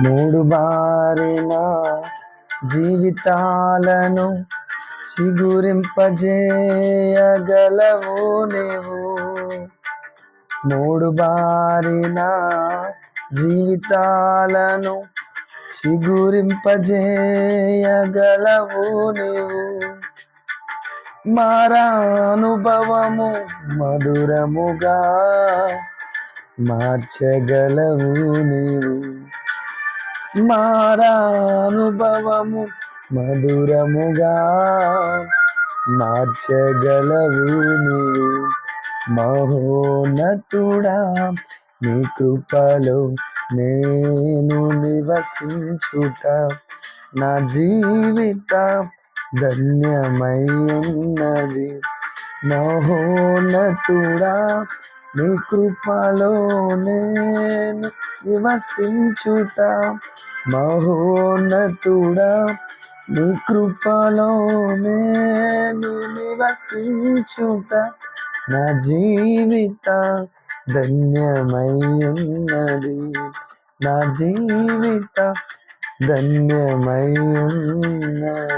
మూడు బారిన జీవితాలను చిగురింపజేయగలవు నీవు. మూడు బారిన జీవితాలను చిగురింపజేయగలవు నీవు. మారానుభవము మధురముగా మార్చగలవు నీవు. మారానుభవము మధురముగా మార్చగలవు నీవు. మహోన్నతుడా నీ కృపలో నేను నివసించుట. నా జీవిత ధన్యమై ఉన్నది మహోన్నతుడా నీ కృపలో నేను నివసించుట. మహోన్నతుడా నీ కృపలో నేను నివసించుట నా జీవిత ధన్యమయ్యున్నది. నా జీవిత ధన్యమయ్యున్నది.